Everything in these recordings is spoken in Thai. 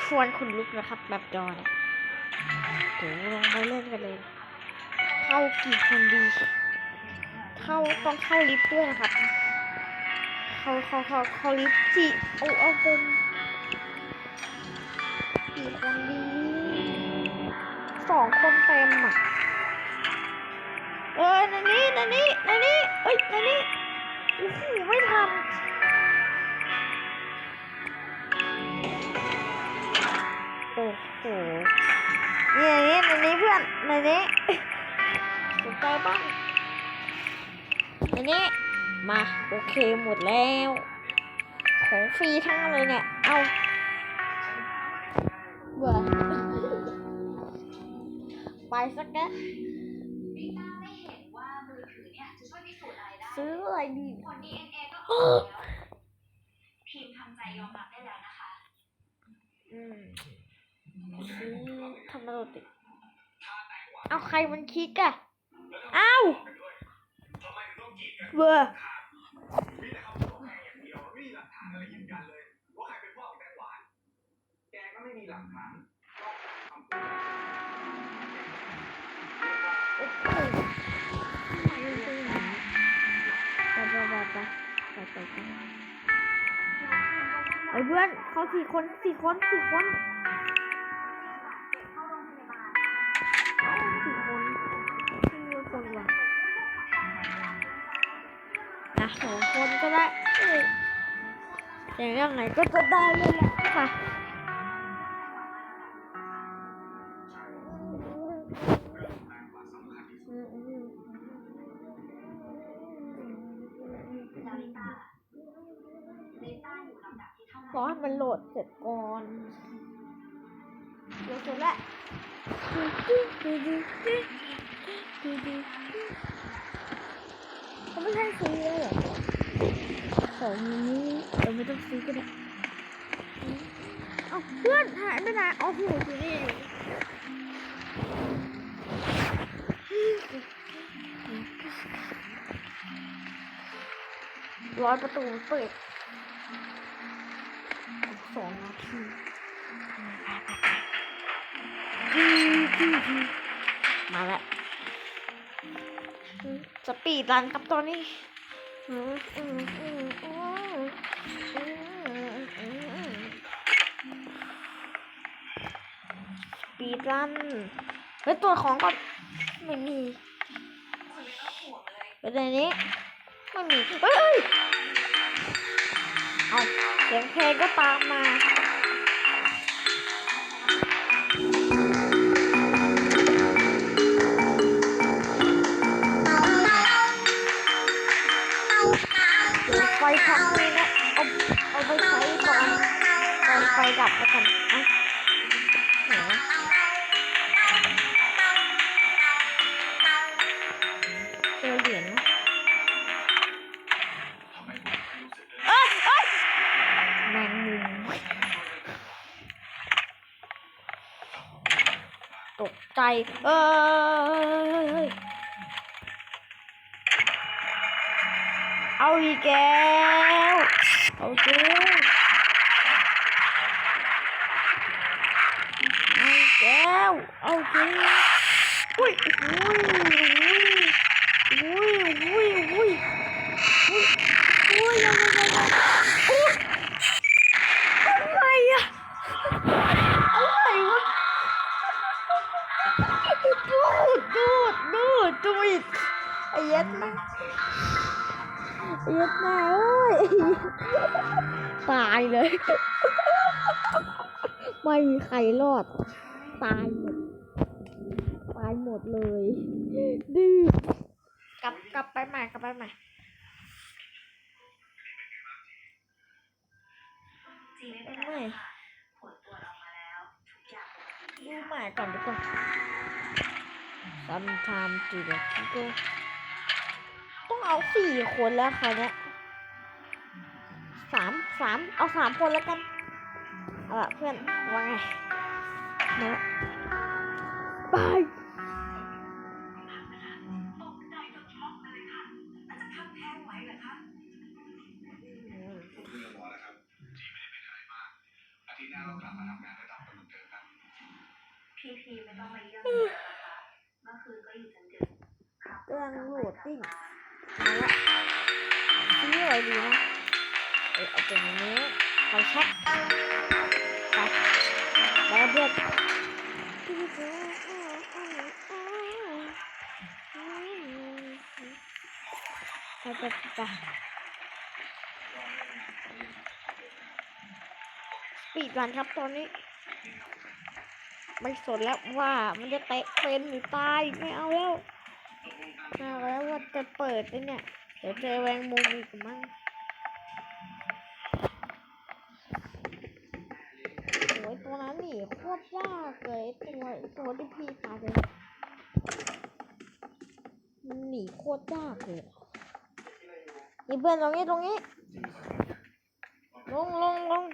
ชวนคุณลุกนะครับแบบจอเนี่ยเดี๋ยวลงไปเล่นกันเลย เข้ากี่คนดี เข้าต้องเข้าลิฟต์ด้วยนะครับ เข้าเข้าเข้าเข้าลิฟต์สิเอาเอาเป็นกี่คนดีสองคนเต็มอะ เออนันนี่นันนี่นันนี่เอ้ยนันนี่โอ้โหไม่ทัน ในนี้เพื่อนในนี้สนใจบ้างในนี้มาโอเคหมดแล้ว ของฟรีทั้งนั้นเลยเนี่ย เอาเบื่อไปสักแกะริต้าไม่เห็นว่ามือถือเนี่ยจะช่วยพิสูจน์อะไรได้ซื้ออะไรดีผล DNA ก็ออกแล้วพิมพ์ทำใจยอมรับได้แล้วนะคะ อืมซื้อทำมาโรติ เอาใครมันคลิกอะเอาเบื่อมีแต่คำบอกแกอย่างเดียวไม่มีหลักฐานอะไรยืนยันเลยว่าใครเป็นพ่อของแตงหวานแกก็ไม่มีหลักฐานนอกจากคำพูดโอ้โหไปไปไปไปไปไปไปไอ้เพื่อนเขาสี่คนสี่คนสี่คน สองคนก็ได้อยแต่ยังไงก็จะได้เลยแหละค่ะอืมอืมแล้วลิต้าลิต้าอยู่ลำดับที่เท่าไหรอร่ให้มันโหลดเสร็จก่อน เดี๋ยวเสร็จแล้ว ไม่ให้ซื้อเลยเหรอของนี้เราไม่ต้องซื้อก็ได้เอาเพื่อนหายไปไหนเอาหูอยู่นี่ร้อยประตูเปิดสองนาทีมาแล้ว สปีดรันครับตอนนี้สปีดรันเฮ้ยตัวของก็ไม่มีไม่ต้องห่วงเป็นไรนี้ไม่มีเฮ้ยเฮ้ยเอาเสียงเพลงก็ตามมา ไฟครั้งนี้นะเอาเอาไปใช้ตอนตอนไฟดับแล้วกันเอ้าไหนวะเจอเหรียญนะเอ้ยเอ้ยแมงมุมตกใจเอ้ย อ้ยเอ้ยเอาอีกแล้วเอาจริงเอาอีกแล้วเอาจริงอุ้ยอุ้ยอุ้ยอุ้ยอุ้ยอุ้ยอุ้ยยังไงยังไงอุ้ยอะไรอะอะไรวะดูดดูดดูดดูดไอ้เย็ดมาก เย็ดแม่เอ้ยตายเลย ไม่มีใครรอด ตายหมดตายหมดเลยดื้อกลับกลับไปใหม่กลับไปใหม่จีไม่ไปเป็นไรใหม่ค่ะผลตรวจออกมาแล้วทุกอย่างปกติดูใหม่ก่อนดีกว่า sometime to the people ต้อง เอาสี่คนแล้วค่ะเนี้ยสามสามเอาสามคนแล้วกันเอาละเพื่อนว่าไงนะบาย อะไรดีนะเออเอาตรงนี้เอาแช็คไปแล้วเพื่อนไปไปไปปีดรันครับตอนนี้ ไม่สนแล้วว่ามันจะเตะเป็นหรือตายไม่เอาแล้วไม่เอาแล้วว่าจะเปิดเนี่ย เดี๋ยวเจอแวงมุมอีกมั้งโอ้ยตัวนั้นนี่โคตรยากเลยตัวตัวที่พี่ตาไปมันหนีโคตรยากเลยนี่เพื่อนตรงนี้ตรงนี้ลงลงลง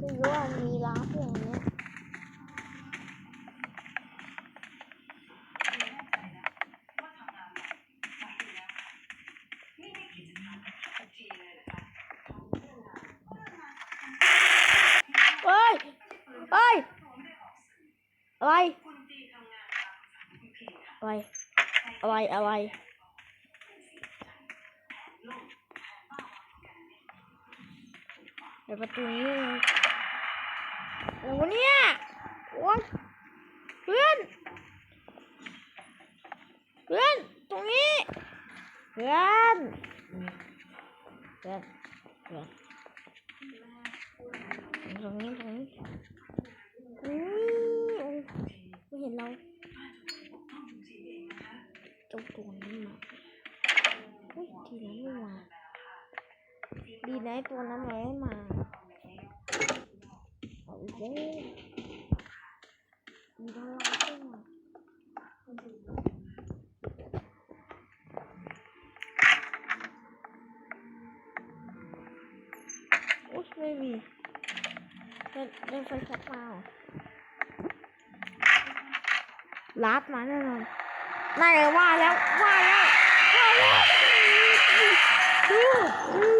ก็รู้ว่ามีลาบอย่างเนี้ยเฮ้ยเฮ้ยอะไรอะไรอะไรอะไร เดี๋ยวประตูนี้เลยโอ้เนี่ยโอ้ยเพื่อนเพื่อนตรงนี้เพื่อนเพื่อนเพื่อนตรงนี้ตรงนี้ ไม่มีเล่นเล่นไฟแช็กมาลาดมาแน่นอนน่าจะว่าแล้วว่าแล้วว่าแล้ว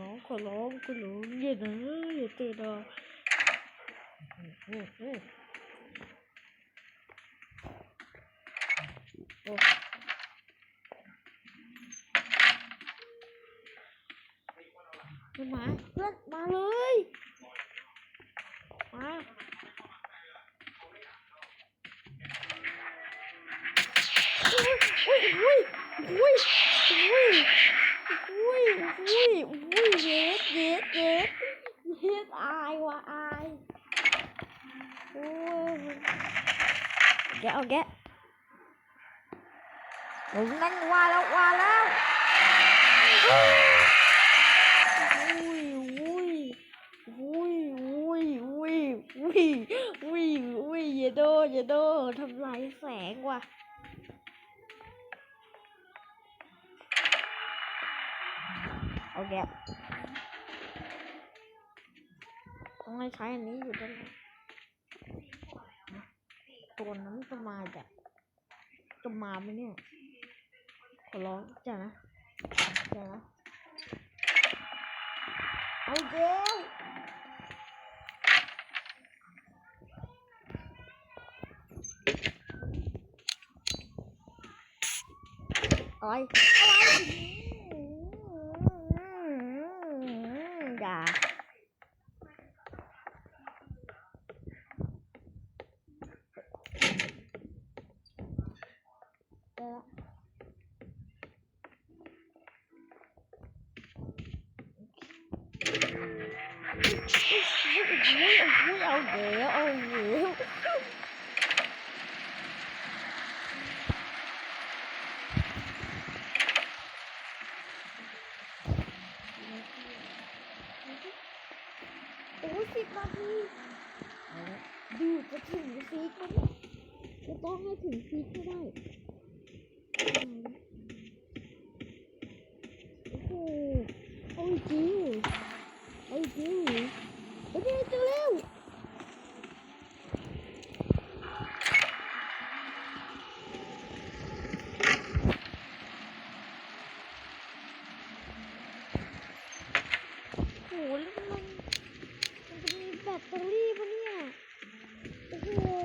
ร้องขอร้องขอร้องอย่านะอย่าตื่นอะมอืมอืมโอ้มาเพื่อนมาเลย มาอุ้ยอุ้ยอุ้ยอุ้ยอุ้ย ยอุ้ยอุ้ยเย็ดเย็ดเย็ดเย็ดอายว่ะอายโอ้ยแกเอาแกผมนั่นว่าแล้วว่าแล้ว เอาแกะต้องให้ใช้อันนี้อยู่ด้วยตัวนั้นจะมาจะจะมาไหมเนี่ย ขอร้องจ้ะนะจ้ะนะเอาเดี๋ยวอะไรอะไร แล้วโอ้โหโอ้สิบนาทีดูจะถึงซีก็ได้จะต้องให้ถึงซีก็ได้โอ้โหโอ้ยจิ้วโอ้ยจิ้วโอเค Yeah.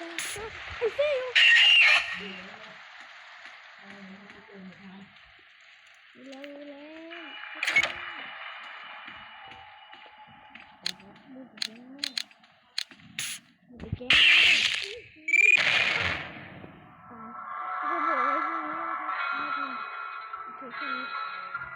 Efe yok.